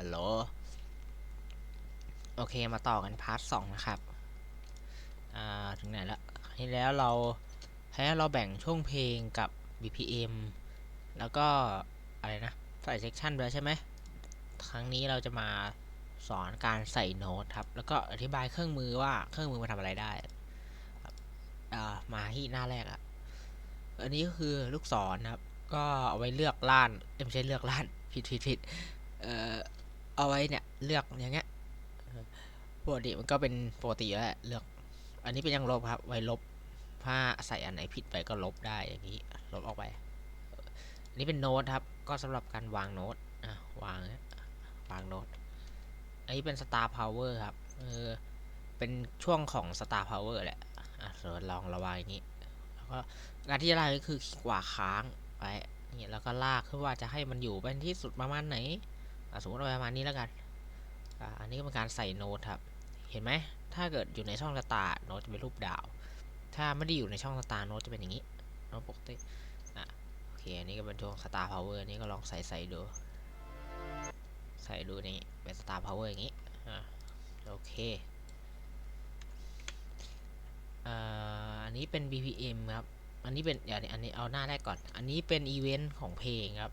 ฮัลโหล โอเค มาต่อกันพาร์ทสองนะครับ อ่า ถึงไหนละคราวที่แล้วเราให้เราแบ่งช่วงเพลงกับ BPM แล้วก็ อะไรนะ ใส่เซกชันไปแล้วใช่ไหม ครั้งนี้เราจะมาสอนการใส่โน้ตครับ แล้วก็อธิบายเครื่องมือว่าเครื่องมือมาทำอะไรได้อ่ามาที่หน้าแรกอะอันนี้ก็คือลูกศรนะครับ ก็เอาไว้เลือกล้าน ไม่ใช่เลือกล้าน ผิดผิดผิดเอ่อ เอาไว้เนี่ย เลือกอย่างเงี้ยปกติมันก็เป็นปกติแล้วแหละเลือก อันนี้เป็นยังลบครับ ไว้ลบ ถ้าใส่อันไหนผิดไปก็ลบได้อย่างนี้ ลบออกไป อันนี้เป็นโน้ตครับ ก็สำหรับการวางโน้ตอะวางเนี่ยวางโน้ต อันนี้เป็น Star Power ครับ เออ เป็นช่วงของ Star Power แหละ อะเราลองระวางอย่างนี้ แล้วก็การที่จะลากก็คือขวาค้างไว้นี่แล้วก็ลากคือว่าจะให้มันอยู่เป็นที่สุดประมาณไหน สมมติว่าประมาณนี้แล้วกันอ,อันนี้ก็เป็นการใส่โน้ตครับ เห็นไหม ถ้าเกิดอยู่ในช่องสตาร์โน้ตจะเป็นรูปดาว ถ้าไม่ได้อยู่ในช่องสตาร์โน้ตจะเป็นอย่างนี้โน้ตปกติอะโอเค อันนี้ก็เป็นช่วงสตาร์พาวเวอร์นี่ก็ลองใส่ใส่ดู ใส่ดูนี่เป็นสตาร์พาวเวอร์อย่างนี้ อะโอเคอ่าอันนี้เป็น BPM ครับ อันนี้เป็นเดี๋ยวอันนี้เอาหน้าแรกก่อน อันนี้เป็นอีเวนต์ของเพลงครับ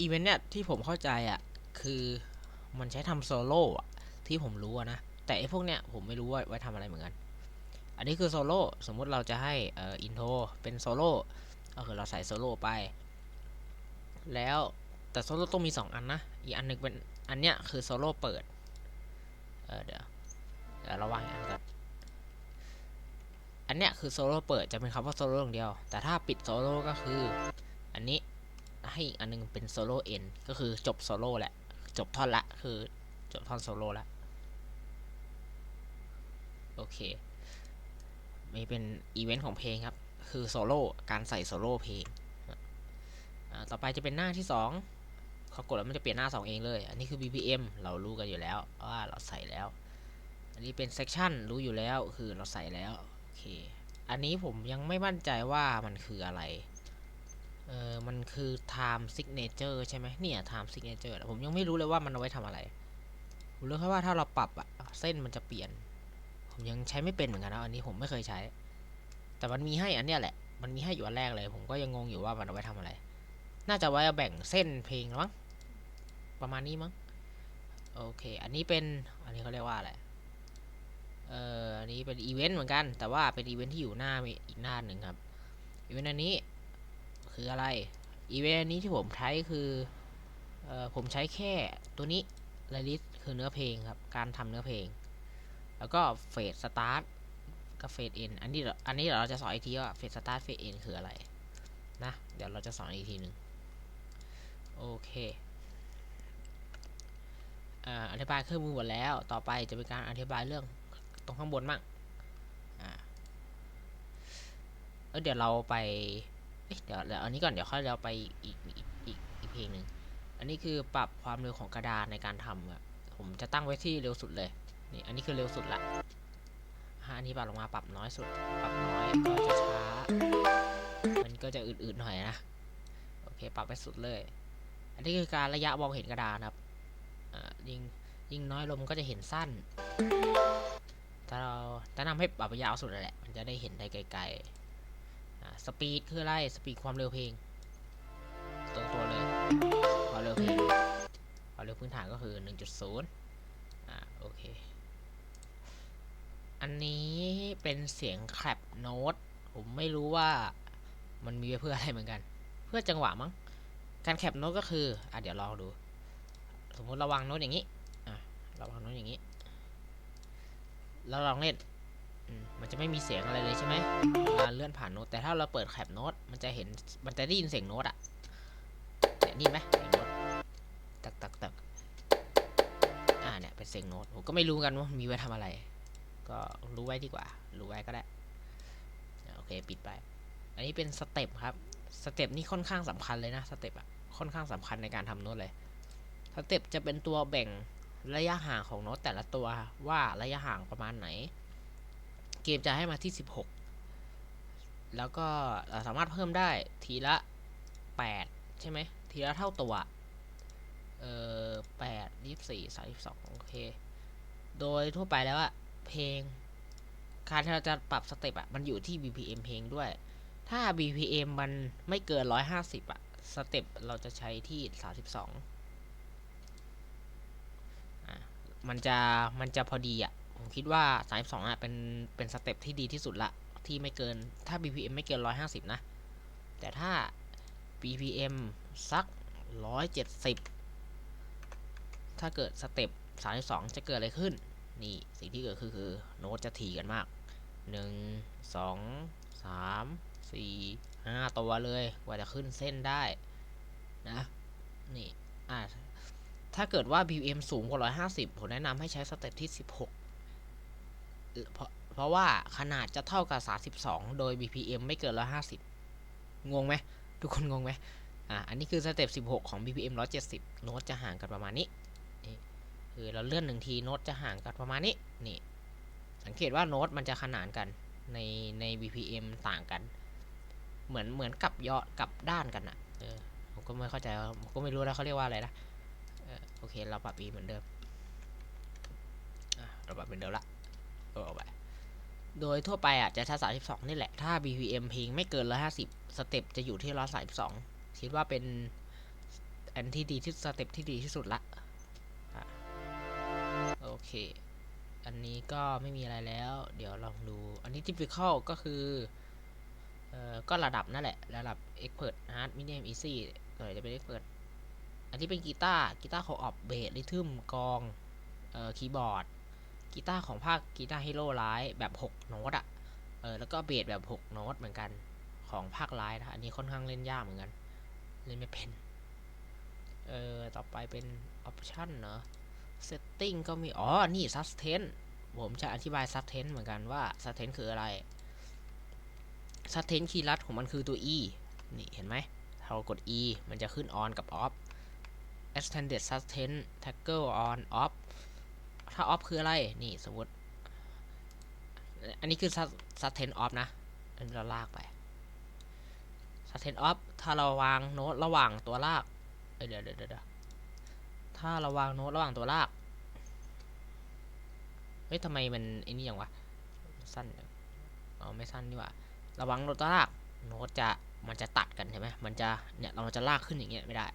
อีเวนต์เนี่ยที่ผมเข้าใจอะ คือมันใช้ทำโซโล่ที่ผมรู้นะ แต่ไอ้พวกเนี้ยผมไม่รู้ว่าไว้ทำอะไรเหมือนกัน อันนี้คือโซโล่สมมุติเราจะให้เอ่ออินโทรเป็นโซโล่ก็คือเราใส่โซโล่ไป แล้วแต่โซโล่ต้องมี 2 อันนะ อีกอันหนึงเป็นอันเนี้ยคือโซโล่เปิด เออเดี๋ยวเดี๋ยวระวังอันก่อนอันเนี้ยคือโซโล่เปิดจะเป็นคำว่าโซโล่อย่างเดียว แต่ถ้าปิดโซโล่ก็คือ อันนี้ ให้อีกอันหนึงเป็นโซโล่เอ็นก็คือจบโซโล่แหละ จบท่อนละ คือจบท่อนโซโล่ละ โอเคมีเป็นอีเวนต์ของเพลงครับ คือโซโล่การใส่โซโล่เพลงต่อไปจะเป็นหน้าที่ 2เขากดแล้วมันจะเปลี่ยนหน้า 2 เองเลย อันนี้คือ BPM เรารู้กันอยู่แล้วว่าเราใส่แล้ว อันนี้เป็น section รู้อยู่แล้วคือเราใส่แล้ว โอเค อันนี้ผมยังไม่มั่นใจว่ามันคืออะไร เออมันคือ time signature ใช่ไหมเนี่ย time signature ผมยังไม่รู้เลยว่ามันเอาไว้ทำอะไรผมรู้แค่ว่าถ้าเราปรับอะเส้นมันจะเปลี่ยน ผมยังใช้ไม่เป็นเหมือนกันนะอันนี้ผมไม่เคยใช้ แต่มันมีให้อันเนี้ยแหละ มันมีให้อยู่อันแรกเลย ผมก็ยังงงอยู่ว่ามันเอาไว้ทำอะไร น่าจะไว้แบ่งเส้นเพลงมั้งประมาณนี้มั้งโอเค อันนี้เป็น อันนี้เขาเรียกว่าอะไร เอ่อ อันนี้เป็นอีเวนต์เหมือนกัน แต่ว่าเป็นอีเวนต์ที่อยู่หน้าอีกหน้าหนึ่งครับ อีเวนต์อันนี้ คืออะไรอีเวนต์นี้ที่ผมใช้คือเอ่อผมใช้แค่ตัวนี้ l y r i s คือเนื้อเพลงครับ การทำเนื้อเพลง แล้วก็เฟสสตาร์ทกับเฟสเอ็นอันนี้อันนี้เดี๋ยวเราจะสอนอีกทีว่าเฟสสตาร์ทเฟสเอ็นคืออะไรนะเดี๋ยวเราจะสอนอีกทีหนึ่งโอเคอธิบายเครื่องมือหมดแล้ว ต่อไปจะเป็นการอธิบายเรื่องตรงข้างบนมั่งอ่าเออเดี๋ยวเราไป เดี๋ยวเดี๋ยวอันนี้ก่อนเดี๋ยวค่อยเราไปอีกอีกอีกอีกเพลงหนึ่งอันนี้คือปรับความเร็วของกระดานในการทำครับผมจะตั้งไว้ที่เร็วสุดเลยนี่อันนี้คือเร็วสุดละฮะอันนี้ปรับลงมาปรับน้อยสุด ปรับน้อยก็จะช้า มันก็จะอืดๆหน่อยนะโอเคปรับไปสุดเลย อันนี้คือการระยะมองเห็นกระดานครับอ่ายิ่งยิ่งน้อยลงก็จะเห็นสั้นถ้าเราจะนำให้ปรับระยาสุดเลยแหละมันจะได้เห็นได้ไกลๆ สปีดคืออะไร สปีดความเร็วเพลงตรงตัวเลยความเร็วเพลงความเร็วพื้นฐานก็คือ 1.0 อ่าโอเค อันนี้เป็นเสียงแคลปโน้ต ผมไม่รู้ว่ามันมีไว้เพื่ออะไรเหมือนกัน เพื่อจังหวะมั้ง การแคปโน้ตก็คือ อะเดี๋ยวลองดู สมมติระวังโน้ตอย่างนี้ อะระวังโน้ตอย่างนี้ แล้วลองเล่น มันจะไม่มีเสียงอะไรเลยใช่ไหมเวลาเลื่อนผ่านโน้ตแต่ถ้าเราเปิดแคปโน้ตมันจะเห็นมันจะได้ยินเสียงโน้ตอะเนี่ยนี่ไหมเสียงโน้ตตักตักตักอ่าเนี่ยเป็นเสียงโน้ตผมก็ไม่รู้กันว่ามีไว้ทำอะไร ก็รู้ไว้ดีกว่า รู้ไว้ก็ได้โอเคปิดไป อันนี้เป็นสเต็ปครับสเต็ปนี่ค่อนข้างสำคัญเลยนะสเต็ปอะค่อนข้างสำคัญในการทำโน้ตเลยสเต็ปจะเป็นตัวแบ่งระยะห่างของโน้ตแต่ละตัวว่าระยะห่างประมาณไหน เกมจะให้มาที่ 16 แล้วก็เราสามารถเพิ่มได้ทีละ 8 ใช่ไหมทีละเท่าตัว เออแปดยี่สิบสี่สามสิบสองโอเค โดยทั่วไปแล้วอะเพลง การที่เราจะปรับสเต็ปอะมันอยู่ที่ BPM เพลงด้วย ถ้า BPM มันไม่เกินร้อยห้าสิบอะสเต็ปเราจะใช้ที่สามสิบสองมันจะมันจะพอดีอะ ผมคิดว่าสามสิบสองอะเป็นเป็นสเต็ปที่ดีที่สุดละที่ไม่เกินถ้า BPM ไม่เกินร้อยห้าสิบนะ แต่ถ้า BPM สักร้อยเจ็ดสิบถ้าเกิดสเต็ปสามสิบสองจะเกิดอะไรขึ้น นี่สิ่งที่เกิดคือคือโน้ตจะถี่กันมากหนึ่งสองสามสี่ห้าตัวเลยกว่าจะขึ้นเส้นได้นะนี่อ่าถ้าเกิดว่า BPM สูงกว่า 150 ผมแนะนำให้ใช้สเต็ปที่ 16 เพราะเพราะว่าขนาดจะเท่ากับ 32 โดย BPM ไม่เกิน 150 งงไหม ทุกคนงงไหมอ่าอันนี้คือสเต็ป 16 ของ BPM 170 โน้ตจะห่างกันประมาณนี้นี่คือเราเลื่อนหนึ่งทีโน้ตจะห่างกันประมาณนี้นี่สังเกตว่าโน้ตมันจะขนานกันในใน BPM ต่างกัน เหมือนเหมือนกับยอดกับด้านกันอะเออผมก็ไม่เข้าใจผมก็ไม่รู้แล้วเขาเรียกว่าอะไรนะเออโอเคเราปรับ e เหมือนเดิมอะเราปรับเหมือนเดิมละ ตัวออกไป โดยทั่วไปอะจะถ้า32 นี่แหละ ถ้า BPM เพลงไม่เกิน150สเต็ปจะอยู่ที่132คิดว่าเป็นอันที่ดีที่สเต็ปที่ดีที่สุดละอะโอเค อันนี้ก็ไม่มีอะไรแล้ว เดี๋ยวลองดู อันนี้ typical ก็คือเอ่อก็ระดับนั่นแหละ ระดับ expert hard medium easy ส่วนใหญ่จะเป็น expert อันนี้เป็นกีตาร์ กีตาร์ของออบเบสริทึมกอง เอ่อ คีย์บอร์ด กีตาร์ของภาคกีตาร์ฮีโร่ไลท์แบบ 6 โน้ตอะเออแล้วก็เบสแบบ 6 โน้ตเหมือนกันของภาคไลท์นะอันนี้ค่อนข้างเล่นยากเหมือนกัน เล่นไม่เป็น เออต่อไปเป็นออปชันเนอะ setting ก็มี อ๋อ นี่ sustain ผมจะอธิบาย sustain เหมือนกันว่า sustain คืออะไร sustain คีย์ลัดของมันคือตัว e นี่เห็นไหมเรากด e มันจะขึ้น on กับ off extended sustain tackle on off ถ้า off คืออะไร นี่สมมติ อันนี้คือ sustain off นะ อันนี้เราลากไป sustain off ถ้าเราวางโน้ตระหว่างตัวลาก เดี๋ยวเดี๋ยวเดี๋ยวถ้าเราวางโน้ตระหว่างตัวลาก เฮ้ยทำไมมันไอ้นี่อย่างวะ สั้นจังอ๋อไม่สั้นนี่ว่า ระวังโน้ตตัวลาก โน้ตจะมันจะตัดกันใช่ไหมมันจะเนี่ยเราจะลากขึ้นอย่างเงี้ยไม่ได้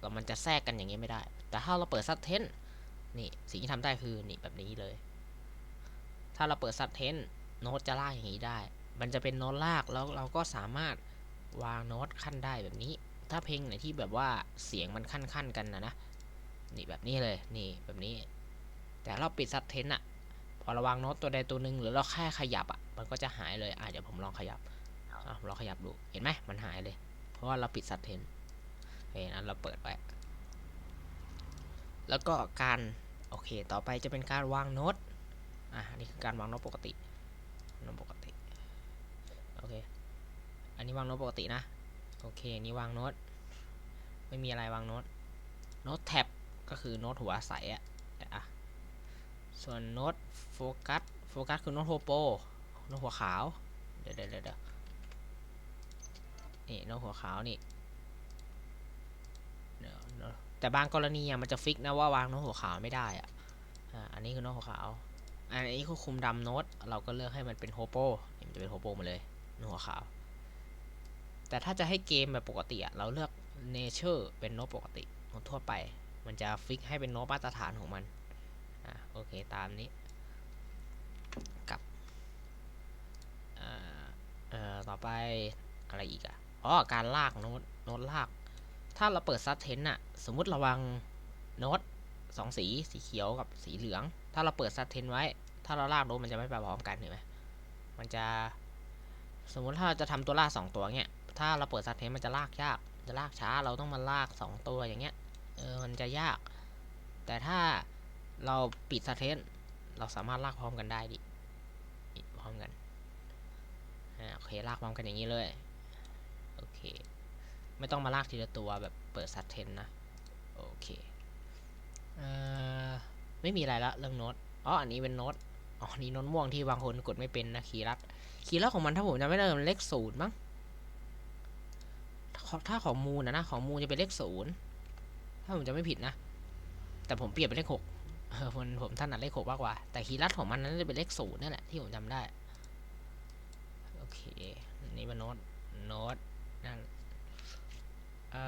เรามันจะแทรกกันอย่างเงี้ยไม่ได้ แต่ถ้าเราเปิดซับเทน นี่สิ่งที่ทำได้คือนี่แบบนี้เลย ถ้าเราเปิดซับเทนโน้ตจะลากอย่างนี้ได้ มันจะเป็นโน้ตลากแล้วเราก็สามารถวางโน้ตขั้นได้แบบนี้ ถ้าเพลงไหนที่แบบว่าเสียงมันขั้นขั้นกันนะนะนี่แบบนี้เลยนี่แบบนี้ แต่เราปิดซับเทนอะพอเราวางโน้ตตัวใดตัวหนึ่งหรือเราแค่ขยับอะมันก็จะหายเลยอะเดี๋ยวผมลองขยับอะลองขยับดูเห็นไหมมันหายเลย เพราะว่าเราปิดซับเทนเฮ้ยนั้นเราเปิดไว้แล้วก็การ โอเค ต่อไปจะเป็นการวางโน้ต อะ นี่คือการวางโน้ตปกติ โน้ตปกติ โอเค อันนี้วางโน้ตปกตินะ โอเค นี่วางโน้ต ไม่มีอะไรวางโน้ต โน้ตแท็บ ก็คือโน้ตหัวใสอะอะ ส่วนโน้ตโฟกัส โฟกัสคือโน้ตโฮโป โน้ตหัวขาว เดี๋ยวเดี๋ยวเดี๋ยวนี่โน้ตหัวขาวนี่ แต่บางกรณีมันจะฟิกนะว่าวางโน้ตหัวขาวไม่ได้อะอ่าอันนี้คือโน้ตหัวขาว อันนี้คือคุมดำโน้ตเราก็เลือกให้มันเป็นโฮโปมันจะเป็นโฮโปมาเลยโน้ตหัวขาว แต่ถ้าจะให้เกมแบบปกติอะเราเลือก nature เป็นโน้ตปกติโน้ตทั่วไป มันจะฟิกให้เป็นโน้ตมาตรฐานของมันอะโอเคตามนี้กับเอ่อเอ่อต่อไปอะไรอีกอะอ๋อการลากโน้ตโน้ตลาก ถ้าเราเปิดซับเทนอะสมมุติเราวางโน้ตสองสีสีเขียวกับสีเหลือง ถ้าเราเปิดซับเทนไว้ ถ้าเราลากโน้ตมันจะไม่ไปพร้อมกันเห็นไหมมันจะ สมมุติถ้าเราจะทำตัวลากสองตัวเงี้ย ถ้าเราเปิดซับเทนมันจะลากยาก จะลากช้าเราต้องมาลากสองตัวอย่างเงี้ยเออมันจะยาก แต่ถ้าเราปิดซับเทนเราสามารถลากพร้อมกันได้ดิพร้อมกันอ่าโอเคลากพร้อมกันอย่างนี้เลย ไม่ต้องมาลากทีละตัวแบบเปิดซับเทนนะ โอเคเอ่อไม่มีอะไรละเรื่องโน้ตอ๋ออันนี้เป็นโน้ตอ๋อนี่โน้ตม่วงที่บางคนกดไม่เป็นนะคีย์ลัดคีย์ลัดของมันถ้าผมจำไม่ได้มันเลขศูนย์มั้งถ้าของมูนะนะของมูจะเป็นเลขศูนย์ถ้าผมจะไม่ผิดนะ แต่ผมเปลี่ยนเป็นเลขหกเออผมผมถนัดเลขหกมากกว่า แต่คีย์ลัดของมันนั้นจะเป็นเลขศูนย์นั่นแหละที่ผมจำได้ โอเค นี่เป็นโน้ตโน้ต เอ่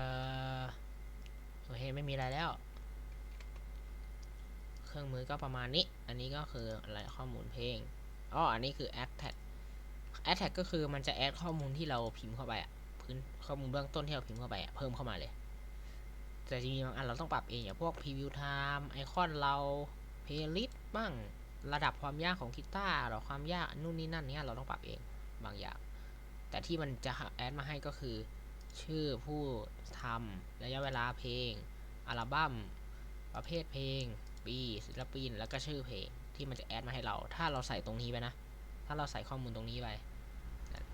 อโอเคไม่มีอะไรแล้ว เครื่องมือก็ประมาณนี้ อันนี้ก็คืออะไรข้อมูลเพลงอ๋ออันนี้คือ add tag add tag ก็คือมันจะ add ข้อมูลที่เราพิมพ์เข้าไปอะพื้นข้อมูลเบื้องต้นที่เราพิมพ์เข้าไปอะเพิ่มเข้ามาเลย แต่จริงๆบางอันเราต้องปรับเองอย่างพวก preview time ไอคอนเรา playlist บ้างระดับความยากของกีตาร์หรือความยากนู่นนี่นั่นเนี้ยเราต้องปรับเองบางอย่าง แต่ที่มันจะแอดมาให้ก็คือ ชื่อผู้ทำระยะเวลาเพลง อัลบั้ม ประเภทเพลง ปีศิลปิน แล้วก็ชื่อเพลงที่มันจะแอดมาให้เรา ถ้าเราใส่ตรงนี้ไปนะ ถ้าเราใส่ข้อมูลตรงนี้ไป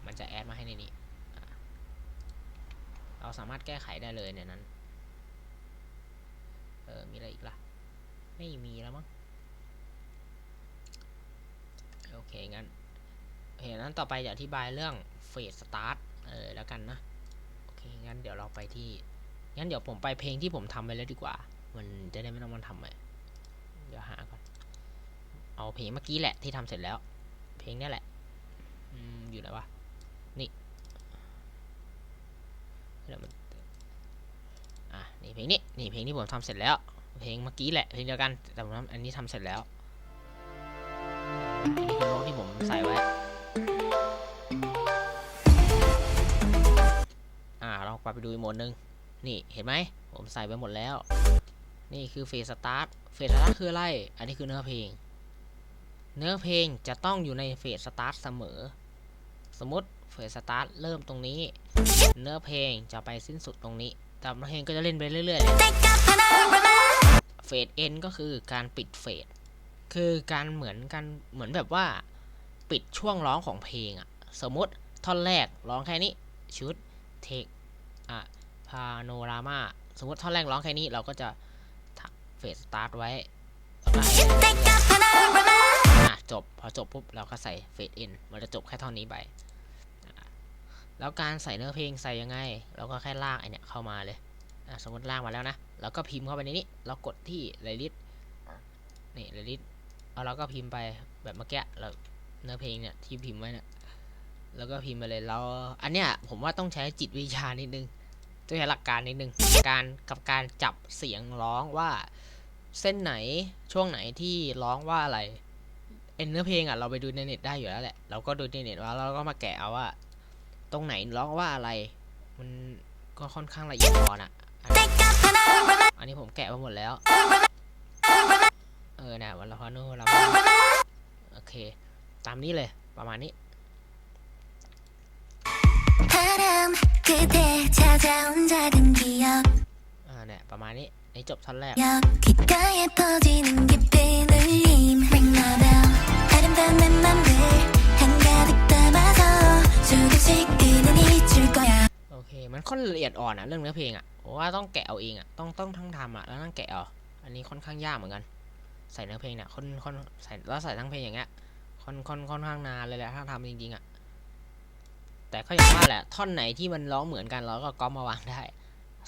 มันจะแอดมาให้ในนี้ เราสามารถแก้ไขได้เลยในนั้น เออ มีอะไรอีกล่ะ ไม่มีแล้วมั้ง โอเค งั้น เห็นนั้นต่อไปจะอธิบายเรื่องเฟสสตาร์ท เออ แล้วกันนะ งั้นเดี๋ยวเราไปที่ งั้นเดี๋ยวผมไปเพลงที่ผมทำไปแล้วดีกว่า มันจะได้ไม่ต้องมาทำใหม่เดี๋ยวหาก่อน เอาเพลงเมื่อกี้แหละที่ทำเสร็จแล้ว เพลงนี้ยแหละ อืม อยู่ไหนวะ นี่เดี๋ยวมัน อะ นี่เพลงนี้ นี่เพลงที่ผมทำเสร็จแล้ว เพลงเมื่อกี้แหละ เพลงเดียวกัน แต่ผมทำอันนี้ทำเสร็จแล้วอันนี้คือโน้ตที่ผมใส่ไว้ อ่าเราไปดูอีกโหมดหนึ่งนี่เห็นไหมผมใส่ไปหมดแล้ว นี่คือเฟสสตาร์ทเฟสสตาร์ทคืออะไร อันนี้คือเนื้อเพลง เนื้อเพลงจะต้องอยู่ในเฟสสตาร์ทเสมอ สมมติเฟสสตาร์ทเริ่มตรงนี้ เนื้อเพลงจะไปสิ้นสุดตรงนี้แต่เพลงก็จะเล่นไปเรื่อยๆเลยเฟสเอ็นก็คือการปิดเฟสคือการเหมือนกันเหมือนแบบว่า ปิดช่วงร้องของเพลงอะสมมติท่อนแรกร้องแค่นี้ชุดเทค อะพาโนรามาสมมติท่อนแรกร้องแค่นี้เราก็จะเฟสสตาร์ทไว้จบ พอจบปุ๊บเราก็ใส่เฟสอินมันจะจบแค่ท่อนนี้ไปแล้วการใส่เนื้อเพลงใส่ยังไง เราก็แค่ลากไอเนี้ยเข้ามาเลยสมมติลากมาแล้วนะ แล้วก็พิมพ์เข้าไปในนี้ เรากดที่ไลลิสนี่ไลลิสเอาเราก็พิมพ์ไปแบบเมื่อกี้เราเนื้อเพลงเนี่ยที่พิมพ์ไว้เนี่ยแล้วก็พิมพ์ไปเลยแล้วอันเนี้ยผมว่าต้องใช้จิตวิทยานิดนึง ต้องใช้หลักการนิดนึงการกับการจับเสียงร้องว่าเส้นไหนช่วงไหนที่ร้องว่าอะไรเอ็นเนื้อเพลงอะเราไปดูในเน็ตได้อยู่แล้วแหละเราก็ดูในเน็ตว่าเราก็มาแกะเอาว่า ตรงไหนร้องว่าอะไร มันก็ค่อนข้างละเอียดอ่อนอะอันนี้นนผมแกะมาหมดแล้ว เออเนี่ยวันละพานุเราโอเค ตามนี้เลยประมาณนี้ 그대 찾아온 작은 기억 อ่าเนี่ยประมาณนี้อันนี้จบท่อนแรก 역 귓가에 퍼지는 깊이 울림 Ring my bell 아름다운 내 맘을 한가득 담아서 조금씩 그는 잊을 거야 โอเค มันค่อนละเอียดอ่อนอะเรื่องเนื้อเพลงอะผมว่าต้องแกะเอาเองอะต้องต้องทั้งทำอะแล้วนั่งแกะเอาอันนี้ค่อนข้างยากเหมือนกัน ใส่เนื้อเพลงเนี่ยค่อนค่อนใส่แล้วใส่ทั้งเพลงอย่างเงี้ยค่อนค่อนค่อนข้างนานเลยแหละถ้าทำจริงๆอะ แต่ก็อย่างว่าแหละท่อนไหนที่มันร้องเหมือนกันเราก็ก๊อปมาวางได้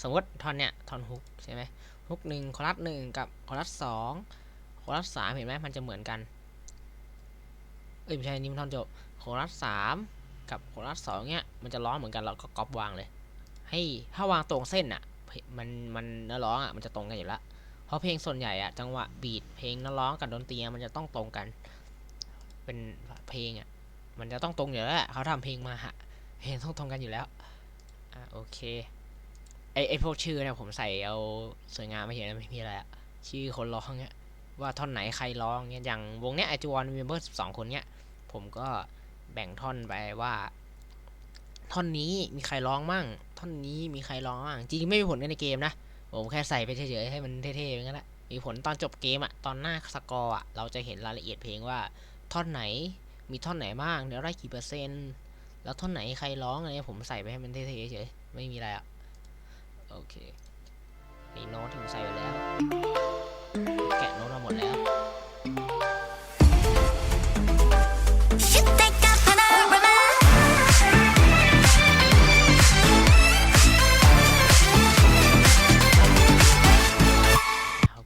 สมมติท่อนเนี้ยท่อนฮุกใช่ไหมฮุกหนึ่งคอรัสหนึ่งกับคอรัสสองคอรัสสามเห็นไหมมันจะเหมือนกันเอ้ยไม่ใช่นี่มันท่อนจบคอรัสสามกับคอรัสสองเนี้ยมันจะร้องเหมือนกันเราก็ก๊อปวางเลย ให้ถ้าวางตรงเส้นอะมันมันเนื้อร้องอะมันจะตรงกันอยู่แล้วเพราะเพลงส่วนใหญ่อะจังหวะบีทเพลงเนื้อร้องกับดนตรีมันจะต้องตรงกัน เป็นเพลงอะมันจะต้องตรงอยู่แล้วเขาทำเพลงมาฮะ เพลงต้องตรงกันอยู่แล้ว อะโอเค ไอไอพวกชื่อเนี่ยผมใส่เอาสวยงามไม่เห็นไม่มีอะไรอะชื่อคนร้องเนี้ย ว่าท่อนไหนใครร้องเนี้ย อย่างวงเนี้ยไอจูวอนเมมเบอร์สองคนเนี้ย ผมก็แบ่งท่อนไปว่า ท่อนนี้มีใครร้องมั่ง ท่อนนี้มีใครร้องมั่ง จริงๆไม่มีผลในเกมนะ ผมแค่ใส่ไปเฉยๆให้มันเท่ๆอย่างนั้นแหละ มีผลตอนจบเกมอะตอนหน้าสกอร์อะเราจะเห็นรายละเอียดเพลงว่าท่อนไหนมีท่อนไหนบ้างเดี๋ยวได้กี่เปอร์เซ็นต์ แล้วท่อนไหนใครร้องอะไรผมใส่ไปให้มันเท่ๆเฉยไม่มีอะไรอะโอเคนี่โน้ตที่ผมใส่ไปแล้ว แกะโน้ตมาหมดแล้ว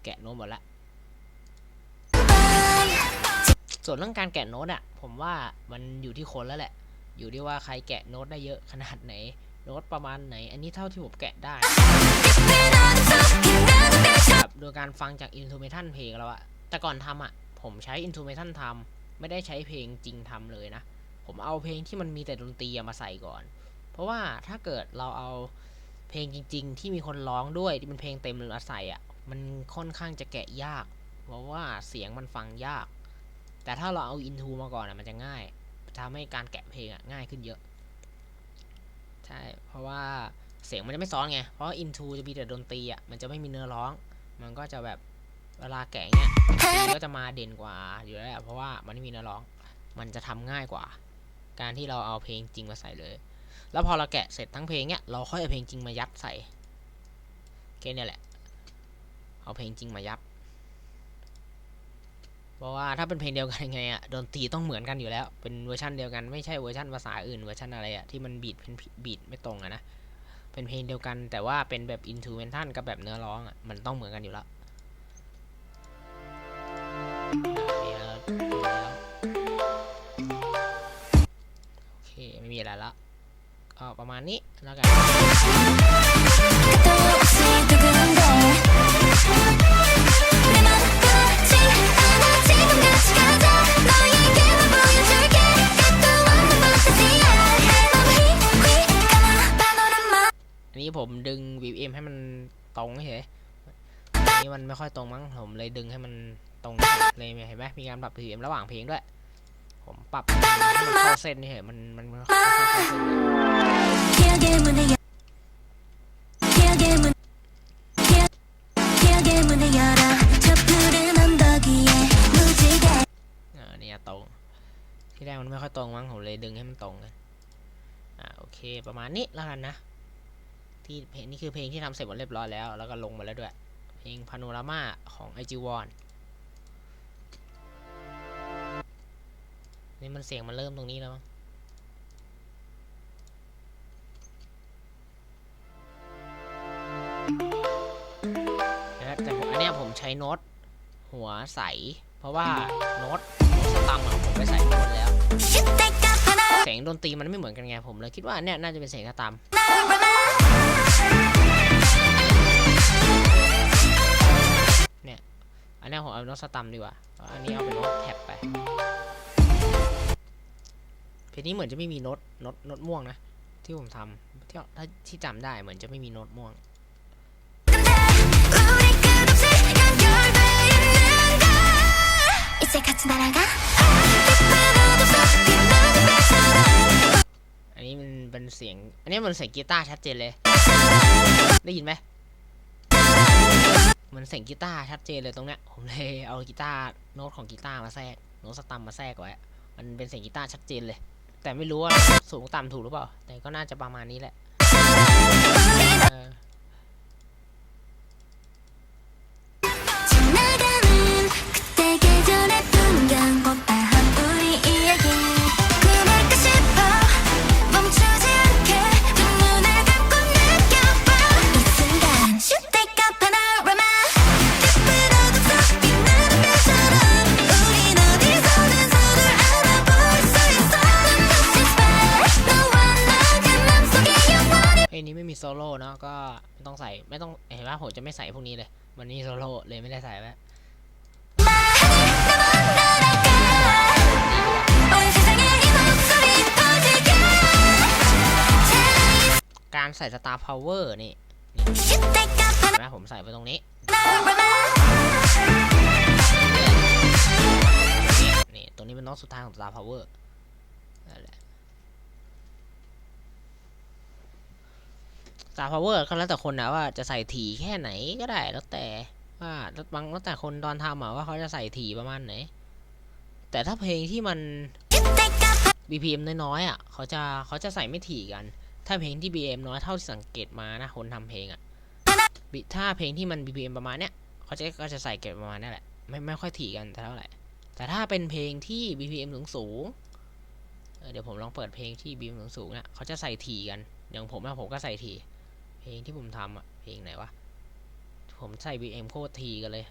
แกะโน้ตหมดละส่วนเรื่องการแกะโน้ตอะผมว่ามันอยู่ที่คนแล้วแหละ อยู่ที่ว่าใครแกะโน้ตได้เยอะขนาดไหน โน้ตประมาณไหน อันนี้เท่าที่ผมแกะได้แบบโดยการฟังจากอิน r ูเมทันเพลงแล้วอะแต่ก่อนทำอะผมใช้อิน r ูเมทันทำไม่ได้ใช้เพลงจริงทำเลยนะ ผมเอาเพลงที่มันมีแต่ดนตรีมาใส่ก่อน เพราะว่าถ้าเกิดเราเอาเพลงจริง ๆ ที่มีคนร้องด้วยที่เป็นเพลงเต็มมาใส่อะมันค่อนข้างจะแกะยาก เพราะว่าเสียงมันฟังยาก แต่ถ้าเราเอาอินทูมาก่อนอะมันจะง่าย ทำให้การแกะเพลงอะง่ายขึ้นเยอะ ใช่ เพราะว่าเสียงมันจะไม่ซ้อนไง เพราะอินทูจะมีแต่ดนตรีอะมันจะไม่มีเนื้อร้อง มันก็จะแบบเวลาแกะเนี้ยก็จะมาเด่นกว่าอยู่แล้วเพราะว่ามันไม่มีเนื้อร้อง มันจะทำง่ายกว่า การที่เราเอาเพลงจริงมาใส่เลย แล้วพอเราแกะเสร็จทั้งเพลงเนี้ย เราค่อยเอาเพลงจริงมายัดใส่แค่เนี้ยแหละ เอาเพลงจริงมายัด เพราะว่าถ้าเป็นเพลงเดียวกันยังไงอะดนตรีต้องเหมือนกันอยู่แล้ว เป็นเวอร์ชันเดียวกันไม่ใช่เวอร์ชันภาษาอื่นเวอร์ชันอะไรอะที่มันบีดเป็นบีดไม่ตรงอะนะเป็นเพลงเดียวกันแต่ว่าเป็นแบบอินทูเมนทัลกับแบบเนื้อร้องอะมันต้องเหมือนกันอยู่แล้วนี่แล้วแล้วโอเคไม่มีอะไรละก็ประมาณนี้แล้วกัน ผมดึงวีเอ็มให้มันตรงเฉยนี่มันไม่ค่อยตรงมั้งผมเลยดึงให้มันตรงเลยเห็นไหมมีการปรับวีเอ็มระหว่างเพลงด้วย ผมปรับเข้าเส้นเฉนมันมันนี่ตรงที่แรกมันไม่ค่อยตรงมั้งผมเลยดึงให้มันตรงกันอ่าโอเคประมาณนี้แล้วกันนะ ที่เพลงนี่คือเพลงที่ทำเสร็จหมดเรียบร้อยแล้ว แล้วก็ลงมาแล้วด้วย เพลงพานูรามาของไอจิวอนนี่มันเสียงมันเริ่มตรงนี้แล้วมั้นะแต่อันนี้ผมใช้น้ตหัวใส เพราะว่าโน้ตสตัมของผมไปใส่โน้ตแล้วเสียงดนตรีมันไม่เหมือนกันไงผมเลยคิดว่าเนี่ยน่าจะเป็นเสียงสตัม อันเนี้ยผมเอาโน้ตสตัมดีกว่าเอาอันนี้เอาเป็นโน้ตแท็บไปเพลงนี้เหมือนจะไม่มีโน้ตโน้ตโน้ตม่วงนะ ที่ผมทำที่ถ้าที่จำได้เหมือนจะไม่มีโน้ตม่วง 우리 끝없이 연결돼 있는 걸 이제 같이 날아가 นนี้มันเป็นเสียง อันนี้มันเสียงกีตาร์ชัดเจนเลย ได้ยินไหมเหมันเสียงกีตาร์ชัดเจนเลยตรงเนี้ย ผมเลยเอากีตาร์โน้ตของกีตาร์มาแทรก โน้ตสตัมมาแทรกไว้ มันเป็นเสียงกีตาร์ชัดเจนเลย แต่ไม่รู้ว่าสูงต่ำถูกหรือเปล่า แต่ก็น่าจะประมาณนี้แหละเออ 지나가는 그때 계절의 풍경 꽃 โซโล่เนาะก็ไม่ต้องใส่ไม่ต้องเห็นว่าผมจะไม่ใส่พวกนี้เลยวันนี้โซโล่เลยไม่ได้ใส่แล้วการใส่สตาร์พาวเวอร์นี่นะผมใส่ไปตรงนี้นี่ตรงนี้เป็นน้องสุดท้ายของสตาร์พาวเวอร์นั่นแหละ สามพาวเวอร์ก็แล้วแต่คนนะว่าจะใส่ถี่แค่ไหนก็ได้แล้วแต่ว่าบางแล้วแต่คนตอนทำอะว่าเขาจะใส่ถี่ประมาณไหน แต่ถ้าเพลงที่มัน BPM น้อยๆอะเขาจะเขาจะใส่ไม่ถี่กัน ถ้าเพลงที่ BPM น้อยเท่าที่สังเกตมานะคนทำเพลงอะถ้าเพลงที่มัน BPM ประมาณเนี้ยเขาจะก็จะใส่เก็บประมาณนั่นแหละไม่ไม่ค่อยถี่กันเท่าไหร่แต่ถ้าเป็นเพลงที่ BPM สูงสูเดี๋ยวผมลองเปิดเพลงที่ BPM สูงสูงเนี่ยเขาจะใส่ถี่กันอย่างผมนะผมก็ใส่ถี่ ลงที่ผมทำอะเพลงไหนวะ ผมใส่ BPM โคตรถี่กันเลย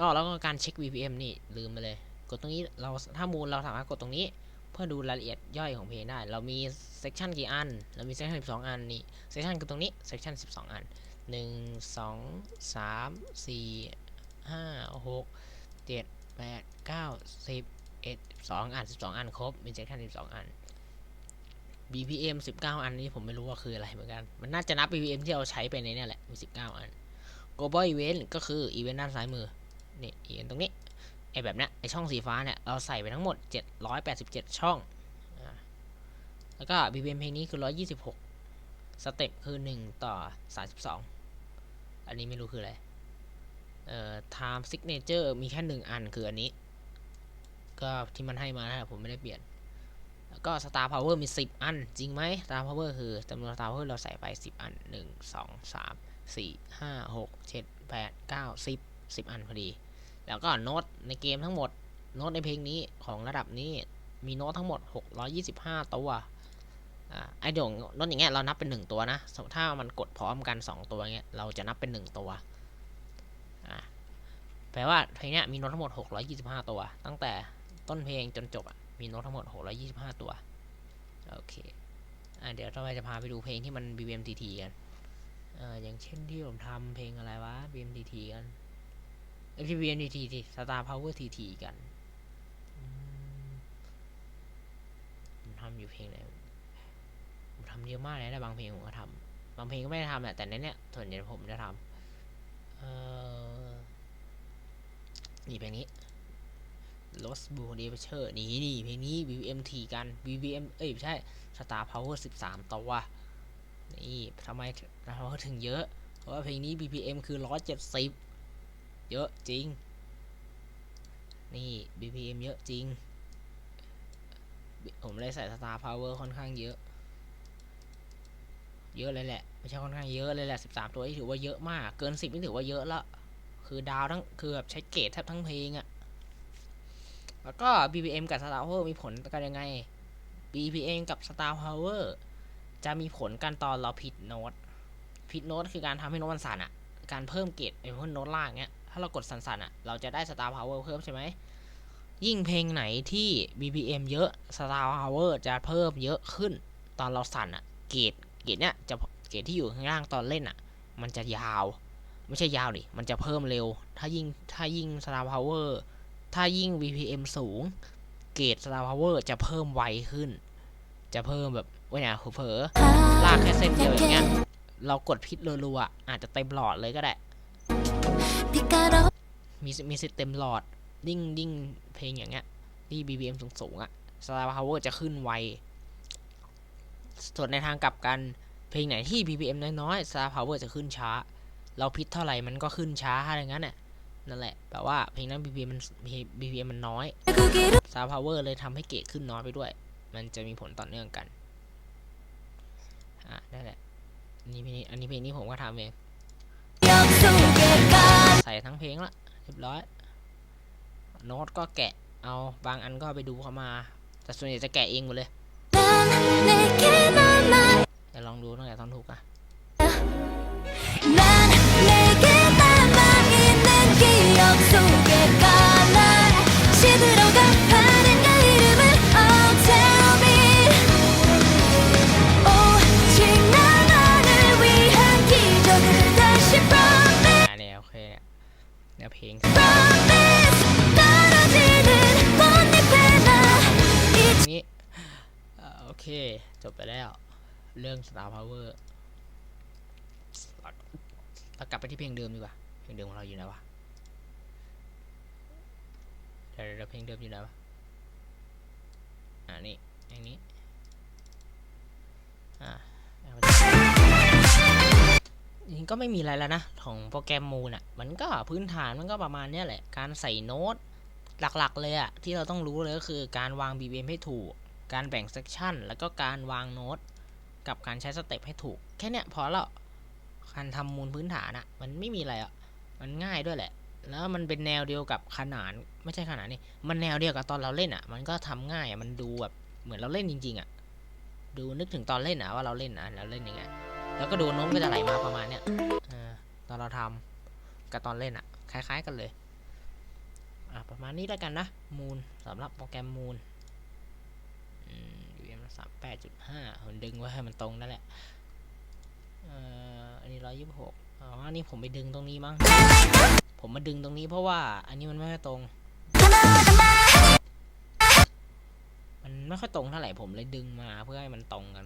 อ๋อแล้วก็การเช็ค BPM นี่ลืมไปเลย กดตรงนี้เราถ้ามูลเราสามารถกดตรงนี้ เพื่อดูรายละเอียดย่อยของเพลงได้ เรามีเซ c ชันกี่อัน เรามีเซ c ชัน12 อันนี่เซ c ชันคือตรงนี้เซ c ชัน12 อัน 1 2 3 4 5 6 7 8 9 10 11 12 อัน 12 อันครบ มีเซ c ชัน12 อัน BPM 19 อันนี้ผมไม่รู้ว่าคืออะไรเหมือนกัน มันน่าจะนับ BPM ที่เราใช้ไปในเนี่ยแหละ มี 19 อัน global event ก็คือ event ด้านซ้ายมือ นี่ event ตรงนี้ ไอแบบเนี้ย ไอช่องสีฟ้าเนี่ย เราใส่ไปทั้งหมด 787 ช่องอแล้วก็ BPM เพลงนี้คือ 126 สเต็ปคือ 1 ต่อ 32 อันนี้ไม่รู้คืออะไร เอ่อ time signature มีแค่ 1 อันคืออันนี้ ก็ที่มันให้มานะผมไม่ได้เปลี่ยน แล้วก็ star power มี 10 อัน จริงไหม star power คือจำนวน star power เราใส่ไป 10 อัน 1 2 3 4 5 6 7 8 9 10 10 อันพอดี แล้วก็โน้ตในเกมทั้งหมด โน้ตในเพลงนี้ของระดับนี้มีโน้ตทั้งหมด 625 ตัวอ่าไอเดี๋ยวโน้ตอย่างเงี้ยเรานับเป็น 1 ตัวนะ ถ้ามันกดพร้อมกัน 2 ตัวเงี้ยเราจะนับเป็น 1 ตัวแปลว่าเพลงเนี้ยมีโน้ตทั้งหมด 625 ตัว ตั้งแต่ต้นเพลงจนจบอะ มีโน้ตทั้งหมด 625 ตัว โอเค อ่าเดี๋ยวต่อไปจะพาไปดูเพลงที่มัน BMTT กันเอ่ออย่างเช่นที่ผมทำเพลงอะไรวะ BMTT กันเอฟพีบีเอ็นทีทีสตาร์พาวเวอร์ทีทีกันผมทำอยู่เพลงไหนผมทำเยอะมากเลยนะบางเพลงผมก็ทำบางเพลงก็ไม่ได้ทำแหละแต่ในเนี้ยส่วนใหญ่ผมจะทำเอ่อนี่เพลงนี้ Lost Blue d e p a r t u r e นี่นี่เพลงนี้ BBMT กัน BBM เอ้ยไม่ใช่ Star Power 13 ตัว นี่ทำไมเราถึงเยอะ เพราะว่าเพลงนี้ BPM คือ 170 เยอะจริง นี่ BPM เยอะจริง ผมเลยใส่ Star Power ค่อนข้างเยอะ เยอะเลยแหละ ไม่ใช่ค่อนข้างเยอะเลยแหละ 13 ตัวนี่ถือว่าเยอะมาก เกิน 10นี่ถือว่าเยอะละ คือดาวทั้ง คือแบบใช้เกรดแทบทั้งเพลงอะ แล้วก็ BPM กับ Star Power มีผลกันยังไง BPM กับ Star Power จะมีผลกันตอนเราผิดโน้ต ผิดโน้ตคือการทำให้โน้ตมันสั่นอะการเพิ่มเกรดไอ้พวกโน้ตล่างเนี้ย ถ้าเรากดสั่นๆอะเราจะได้ Star Power เพิ่มใช่ไหม ยิ่งเพลงไหนที่ BPM เยอะ Star Power จะเพิ่มเยอะขึ้น ตอนเราสั่นอะเกรด เกรดเนี้ยจะเกรดที่อยู่ข้างล่างตอนเล่นอะมันจะยาว ไม่ใช่ยาวดิ มันจะเพิ่มเร็ว ถ้ายิ่ง ถ้ายิ่ง Star Power ถ้ายิ่ง VPM สูง เกรด Star Power จะเพิ่มไวขึ้น จะเพิ่มแบบว่าเนี่ยเผลอลากแค่เส้นเดียวอย่างเงี้ย เรากดพิษรัวๆอาจจะเต็มหลอดเลยก็ได้ มีมีสิทธิ์เต็มหลอดยิ่งดิ้งเพลงอย่างเงี้ยที่ BPM สูงๆอะ Star Power จะขึ้นไว ส่วนในทางกลับกันเพลงไหนที่ BPM น้อยๆ Star Power จะขึ้นช้า เราพิษเท่าไหร่มันก็ขึ้นช้าถ้าอย่างนั้นเนี่ย นั่นแหละแปลว่าเพลงนั้น BPM มัน BPM มันน้อยซาวพาวเวอร์เลยทำให้เกะขึ้นน้อยไปด้วย มันจะมีผลต่อเนื่องกัน อะนั่นแหละนี่เพลงอันนี้เพลงนี้ผมก็ทำเองใส่ทั้งเพลงละเรียบร้อย โน้ตก็แกะ เอาบางอันก็ไปดูเข้ามา แต่ส่วนใหญ่จะแกะเองหมดเลยจะลองดูตั้งแต่ตอนถูกอะ ลงนี้โอเค จบไปแล้ว เรื่อง Star Power เรากลับไปที่เพลงเดิมดีกว่า เพลงเดิมของเราอยู่ไหนวะเดี๋ยวเพลงเดิมอยู่ไหนวะอ่านี่อย่างนี้ อ่า จริงก็ไม่มีอะไรแล้วนะ ของโปรแกรมมูลอะ มันก็พื้นฐานมันก็ประมาณนี้แหละ การใส่โน้ตหลักๆเลยอะที่เราต้องรู้เลยก็คือการวาง BPM ให้ถูก การแบ่งเซกชันแล้วก็การวางโน้ตกับการใช้สเต็ปให้ถูก แค่เนี้ยพอแล้วการทำมูลพื้นฐานอะมันไม่มีอะไรอะมันง่ายด้วยแหละ แล้วมันเป็นแนวเดียวกับขนานไม่ใช่ขนานนี่มันแนวเดียวกับตอนเราเล่นอะมันก็ทำง่ายอะมันดูแบบเหมือนเราเล่นจริง ๆอะดูนึกถึงตอนเล่นอะว่าเราเล่นอะเราเล่นยังไง แล้วก็ดูน้ตก็จะไหลมาประมาณเนี้ยตอนเราทำกับตอนเล่นอะคล้าย ๆ กันเลยอะประมาณนี้แล้วกันนะมูลสำหรับโปรแกรมมูลอืม UM สามแปดจุดห้าผมดึงไว้ให้มันตรงนั่นแหละเอ่ออันนี้ร้อยยี่สิบหกอ๋ออันนี้ผมไปดึงตรงนี้มั้งผมมาดึงตรงนี้เพราะว่าอันนี้มันไม่ค่อยตรง ไม่ค่อยตรงเท่าไหร่ผมเลยดึงมาเพื่อให้มันตรงกัน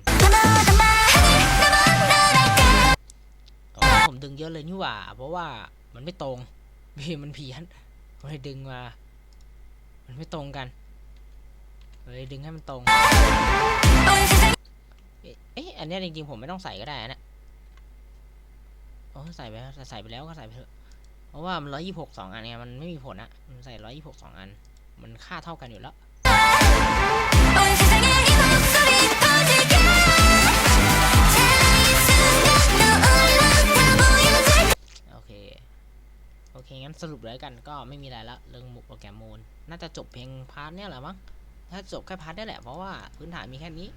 ผมดึงเยอะเลยนี่หว่า เพราะว่ามันไม่ตรงพี่มันเพี้ยนผมเลยดึงมา มันไม่ตรงกันเลยดึงให้มันตรงเอ๊ะอันนี้จริงๆผมไม่ต้องใส่ก็ได้นะโอ้ใส่ไปแล้วใส่ไปแล้วก็ใส่ไปเถอะเพราะว่ามันร้อยยี่หกสองอันเนี่ยมันไม่มีผลอะมันใส่ร้อยยี่หกสองอัน มันค่าเท่ากันอยู่แล้ว เคงั้นสรุปเลยกันก็ไม่มีอะไรละเรื่องโปรแกรมโมูลน่าจะจบเพียงพาร์ทเนี่ยแหละมั้งถ้าจบแค่พาร์ทเนี่แหละเพราะว่าพื้นฐานมีแค่นี้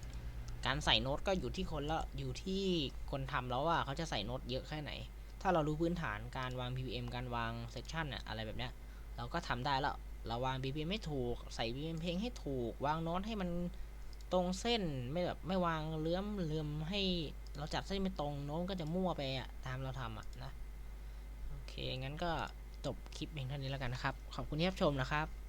การใส่โน้ตก็อยู่ที่คนละอยู่ที่คนทำแล้วว่าเขาจะใส่โน้ตเยอะแค่ไหน ถ้าเรารู้พื้นฐานการวาง BPM การวางเซ c ชันอะอะไรแบบเนี้ยเราก็ทำได้แล้วเราวาง BPM ให้ถูก ใส่ BPM เพลงให้ถูก วางโน้ตให้มันตรงเส้นไม่แบบไม่วางเลื้อมเลื่อมให้เราจัดเส้นไม่ตรงโน้ตก็จะมั่วไปอะตามเราทำอะนะโอเคงั้นก็ จบคลิปเพียงเท่านี้แล้วกันนะครับ ขอบคุณที่รับชมนะครับ